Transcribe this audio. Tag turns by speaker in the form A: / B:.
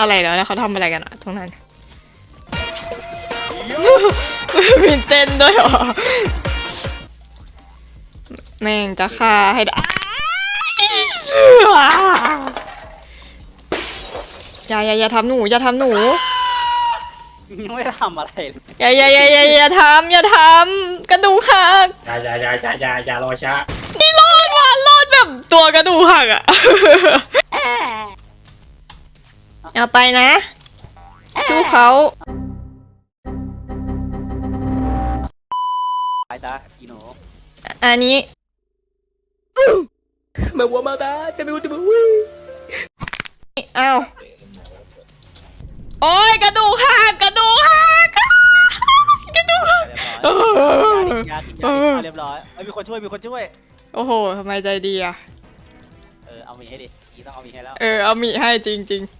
A: อะไรแล้วแล้วเขาทำอะไรกันอะตรงนั้น มีเต้นด้วยเหรอ แม่งจะฆ่าให้ได้อย่าอย่าอย่าทำหนู อย่าทำหนู
B: ยังไม่ได้ทำอะไรเลย
A: อย่าอย่าอย่าอย่าอย่าทำอย่าทำกระดูกหัก
C: อย่าอย่าอย่าอย่าอย่าอย่ารอช้า
A: นี่รอดว่ะรอดแบบตัวกระดูกหักอะ เอาไปนะชู้เขา
B: ไปจ้าอีหนู
A: อันนี้
C: มาวัวมาตาจะดูจะดูวิ่ง
A: อ้าโอ้ยกระดูกหักกระดูกหักกระดูกหัก
B: เรียบร้อยยากินยากินยาเรียบร้อยมีคนช่วยมีคนช่วย
A: โอ้โหทำไมใจดีอะ
B: เออเอามีให้ดิอีต้องเอามีให้แล้ว
A: เออเอาหมีให้จริงๆ